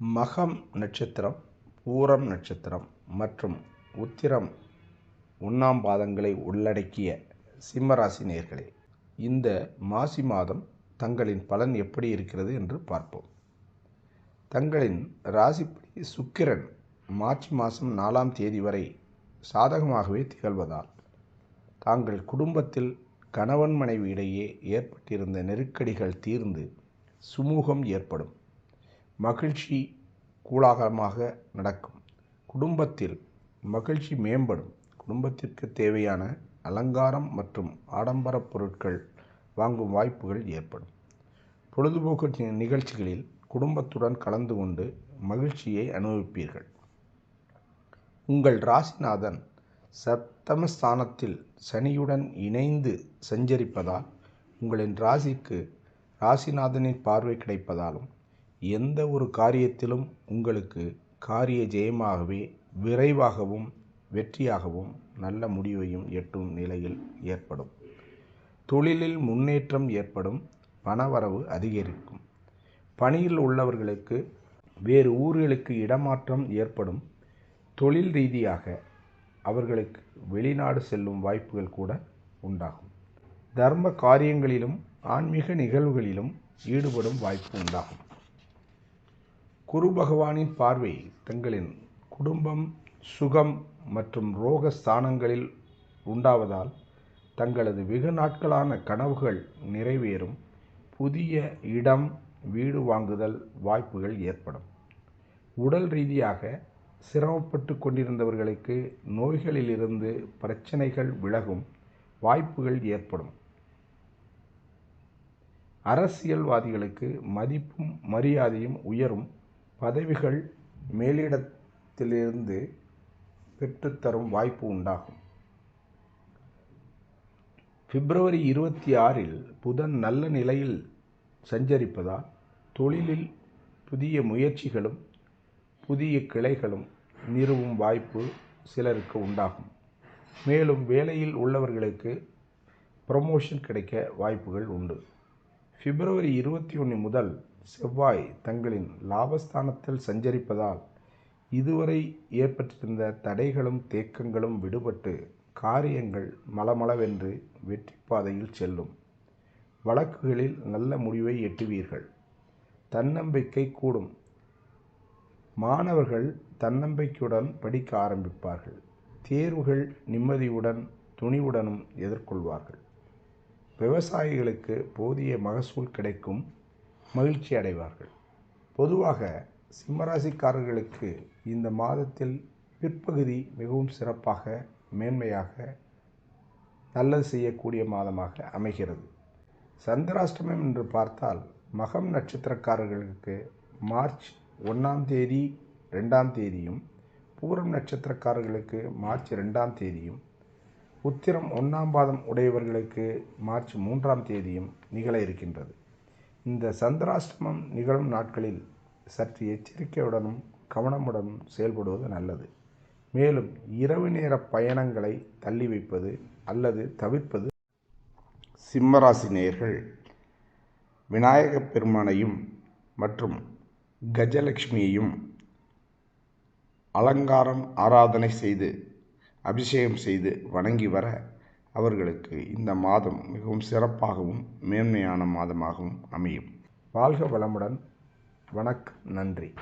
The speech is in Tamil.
மகம் நட்சத்திரம் பூரம் நட்சத்திரம் மற்றும் உத்திரம் ஒன்றாம் பாதங்களை உள்ளடக்கிய சிம்மராசி நேர்களே இந்த மாசி மாதம் தங்களின் பலன் எப்படி இருக்கிறது என்று பார்ப்போம். தங்களின் ராசிப்படி சுக்கிரன் மார்ச் மாதம் நாலாம் தேதி வரை சாதகமாகவே திகழ்வதால் தாங்கள் குடும்பத்தில் கணவன் மனைவி இடையே ஏற்பட்டிருந்த நெருக்கடிகள் தீர்ந்து சுமூகம் ஏற்படும். மகிழ்ச்சி கூலாகலமாக நடக்கும். குடும்பத்தில் மகிழ்ச்சி மேம்படும். குடும்பத்திற்கு தேவையான அலங்காரம் மற்றும் ஆடம்பர பொருட்கள் வாங்கும் வாய்ப்புகள் ஏற்படும். பொழுதுபோக்கு நிகழ்ச்சிகளில் குடும்பத்துடன் கலந்து கொண்டு மகிழ்ச்சியை அனுபவிப்பீர்கள். உங்கள் ராசிநாதன் சப்தமஸ்தானத்தில் சனியுடன் இணைந்து சஞ்சரிப்பதால் உங்களின் ராசிக்கு ராசிநாதனின் பார்வை கிடைப்பதாலும் எந்த ஒரு காரியத்திலும் உங்களுக்கு காரிய ஜெயமாகவே விரைவாகவும் வெற்றியாகவும் நல்ல முடிவையும் எட்டும் நிலையில் ஏற்படும். தொழிலில் முன்னேற்றம் ஏற்படும் பணவரவு அதிகரிக்கும். பணியில் உள்ளவர்களுக்கு வேறு ஊர்களுக்கு இடமாற்றம் ஏற்படும். தொழில் ரீதியாக அவர்களுக்கு வெளிநாடு செல்லும் வாய்ப்புகள் கூட உண்டாகும். தர்ம காரியங்களிலும் ஆன்மீக நிகழ்வுகளிலும் ஈடுபடும் வாய்ப்பு உண்டாகும். குரு பகவானின் பார்வை தங்களின் குடும்பம் சுகம் மற்றும் ரோக ஸ்தானங்களில் உண்டாவதால் தங்களது வெகு நாட்களான கனவுகள் நிறைவேறும். புதிய இடம் வீடு வாங்குதல் வாய்ப்புகள் ஏற்படும். உடல் ரீதியாக சிரமப்பட்டு கொண்டிருந்தவர்களுக்கு நோய்களிலிருந்து பிரச்சனைகள் விலகும் வாய்ப்புகள் ஏற்படும். அரசியல்வாதிகளுக்கு மதிப்பும் மரியாதையும் உயரும். பதவிகள் மேலிடத்திலிருந்து பெற்றுத்தரும் வாய்ப்பு உண்டாகும். பிப்ரவரி இருபத்தி ஆறில் புதன் நல்ல நிலையில் சஞ்சரிப்பதால் தொழிலில் புதிய முயற்சிகளும் புதிய கிளைகளும் நிறுவும் வாய்ப்பு சிலருக்கு உண்டாகும். மேலும் வேலையில் உள்ளவர்களுக்கு ப்ரமோஷன் கிடைக்க வாய்ப்புகள் உண்டு. பிப்ரவரி இருபத்தி ஒன்று முதல் செவ்வாய் தங்களின் லாபஸ்தானத்தில் சஞ்சரிப்பதால் இதுவரை ஏற்பட்டிருந்த தடைகளும் தேக்கங்களும் விடுபட்டு காரியங்கள் மலமளவென்று வெற்றி பாதையில் செல்லும். வழக்குகளில் நல்ல முடிவை எட்டுவீர்கள். தன்னம்பிக்கை கூடும். மாணவர்கள் தன்னம்பிக்கையுடன் படிக்க ஆரம்பிப்பார்கள். தேர்வுகள் நிம்மதியுடன் துணிவுடனும் எதிர்கொள்வார்கள். விவசாயிகளுக்கு போதிய மகசூல் கிடைக்கும். மகிழ்ச்சி அடைவார்கள். பொதுவாக சிம்மராசிக்காரர்களுக்கு இந்த மாதத்தில் பிற்பகுதி மிகவும் சிறப்பாக மேன்மையாக நல்லது செய்யக்கூடிய மாதமாக அமைகிறது. சந்திராஷ்டமம் என்று பார்த்தால் மகம் நட்சத்திரக்காரர்களுக்கு மார்ச் ஒன்றாம் தேதி ரெண்டாம் தேதியும் பூரம் நட்சத்திரக்காரர்களுக்கு மார்ச் ரெண்டாம் தேதியும் உத்திரம் ஒன்றாம் பாதம் உடையவர்களுக்கு மார்ச் மூன்றாம் தேதியும் நிகழ இருக்கின்றது. இந்த சந்திராஷ்டமம் நிகழும் நாட்களில் சற்று எச்சரிக்கையுடனும் கவனமுடனும் செயல்படுவது நல்லது. மேலும் இரவு நேர பயணங்களை தள்ளி வைப்பது அல்லது தவிர்ப்பது சிம்மராசி நேயர்கள் விநாயகப் பெருமானையும் மற்றும் கஜலட்சுமியையும் அலங்காரம் ஆராதனை செய்து அபிஷேகம் செய்து வணங்கி வர அவர்களுக்கு இந்த மாதம் மிகவும் சிறப்பாகவும் மேன்மையான மாதமாகவும் அமையும். வாழ்க வளமுடன். வணக்கம். நன்றி.